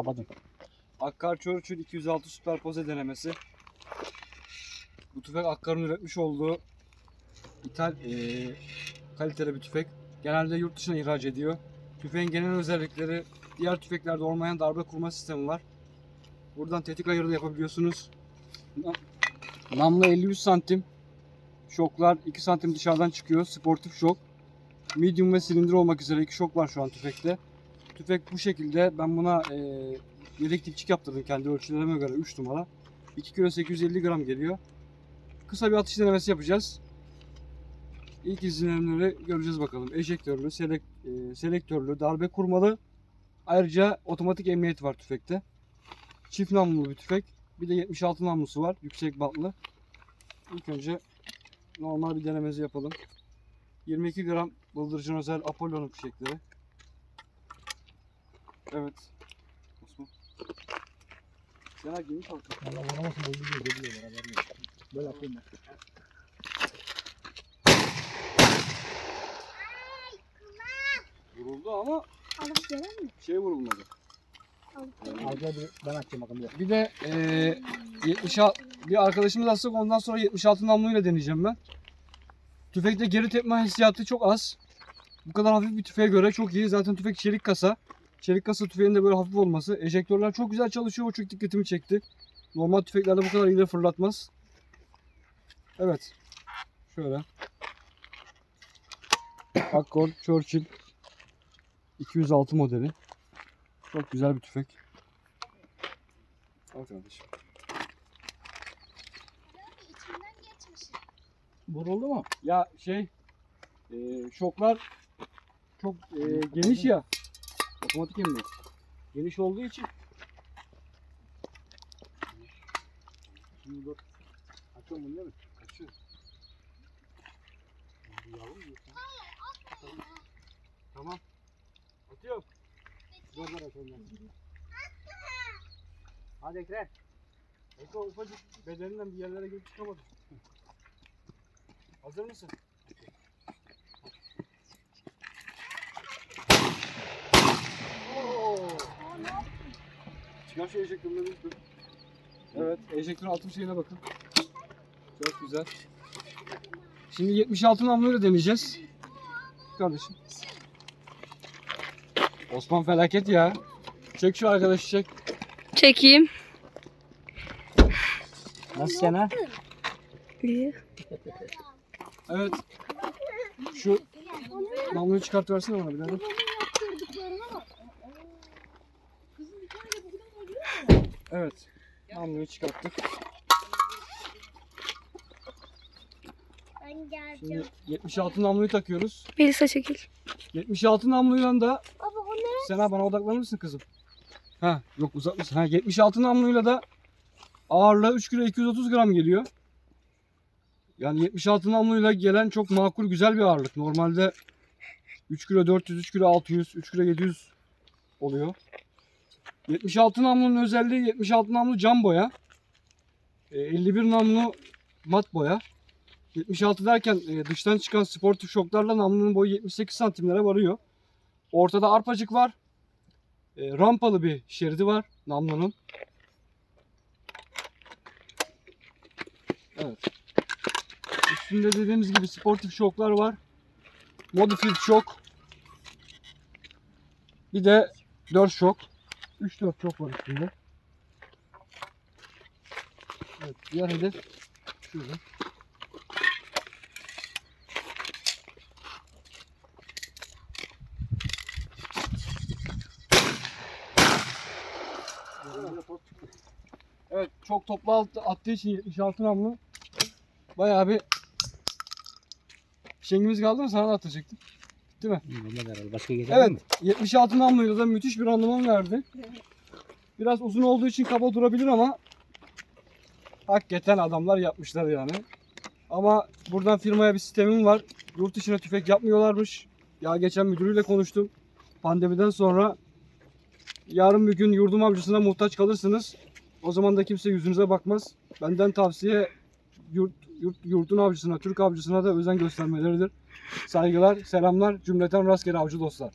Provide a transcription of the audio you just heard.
Kapadım. Akkar Churchill 206 süperpoze denemesi. Bu tüfek Akkar'ın üretmiş olduğu ithal eee kaliteli bir tüfek. Genelde yurt dışına ihraç ediyor. Tüfeğin genel özellikleri diğer tüfeklerde olmayan darbe kurma sistemi var. Buradan tetik ayarı da yapabiliyorsunuz. Na- Namlu 53 santim. Şoklar 2 santim dışarıdan çıkıyor. Sportif şok. Medium ve silindir olmak üzere iki şok var şu an tüfekte. Tüfek bu şekilde. Ben buna eee yedek dipçik yaptırdım kendi ölçülerime göre 3 numara. 2 kilo 850 gram geliyor. Kısa bir atış denemesi yapacağız. İlk izlenimleri göreceğiz bakalım. Ejektörlü, selek, e, selektörlü, darbe kurmalı. Ayrıca otomatik emniyet var tüfekte. Çift namlulu bir tüfek. Bir de 76 namlusu var. Yüksek batlı. İlk önce normal bir denemesi yapalım. 22 gram bıldırcın özel Apollo'nun fişekleri. Evet. Osman. Sen geniş halka. Valla vuramasın bozuluyor. Geliyorlar haberim yok. Böyle yapayım ben. Vuruldu ama Alıp gelen mi? şey vurulmadı. Alıp Al gel bir ben açayım bakalım. Bir. Bir de eee 76 bir arkadaşımız atsak ondan sonra 76 namluyla deneyeceğim ben. Tüfekte geri tepme hissiyatı çok az. Bu kadar hafif bir tüfeğe göre çok iyi. Zaten tüfek çelik kasa. Çelik kasa tüfeğin de böyle hafif olması. Ejektörler çok güzel çalışıyor. O çok dikkatimi çekti. Normal tüfeklerde bu kadar ileri fırlatmaz. Evet. Şöyle. Akkor Churchill 206 modeli. Çok güzel bir tüfek. Al kardeşim. Vuruldu mu? Ya şey e, şoklar çok e, geniş ya. Otomatik emniyet. Geniş olduğu için Şimdi dur. Açıyorum bunu değil mi? kaçıyor. Tamam. Atıyorum. Dur dur ben. Hadi Ekrem. Eko ufacık bedeninden bir yerlere girip çıkamadı. Hazır mısın? Çıkar şu ejektörünü bir dur. Evet, ejektörün altın şeyine bakın. Çok güzel. Şimdi 76 namluyla deneyeceğiz. Kardeşim. Osman felaket ya. Çek şu arkadaşı çek. Çekeyim. Nasıl sana? İyi. Evet. Şu namluyu çıkartıversene bana bir Evet. Namluyu çıkarttık. Ben Şimdi geleceğim. 76 namluyu takıyoruz. Melisa çekil. 76 namluyla da Baba o ne? Sena bana odaklanır mısın kızım? Ha yok uzak mısın? Ha 76 namluyla da ağırlığı 3 kilo 230 gram geliyor. Yani 76 namluyla gelen çok makul güzel bir ağırlık. Normalde 3 kilo 400, 3 kilo 600, 3 kilo 700 oluyor. 76 namlunun özelliği 76 namlu cam boya. E, 51 namlu mat boya. 76 derken e, dıştan çıkan sportif şoklarla namlunun boyu 78 santimlere varıyor. Ortada arpacık var. E, rampalı bir şeridi var namlunun. Evet. Üstünde dediğimiz gibi sportif şoklar var. Modified şok. Bir de 4 şok. 3-4 şok var üstünde. Evet, diğer hedef şurada. Evet çok toplu alt- attığı için 76 namlu bayağı bir şengimiz kaldı mı sana da atacaktım. Olmadı herhalde. Başka gelir Evet mi? 76 namluyla da müthiş bir randıman verdi. Biraz uzun olduğu için kaba durabilir ama hakikaten adamlar yapmışlar yani. Ama buradan firmaya bir sistemim var. Yurt dışına tüfek yapmıyorlarmış. Ya geçen müdürüyle konuştum. Pandemiden sonra yarın bir gün yurdum avcısına muhtaç kalırsınız. O zaman da kimse yüzünüze bakmaz. Benden tavsiye yurt, yurt, yurdun avcısına, Türk avcısına da özen göstermeleridir. Saygılar, selamlar, cümleten rastgele avcı dostlar.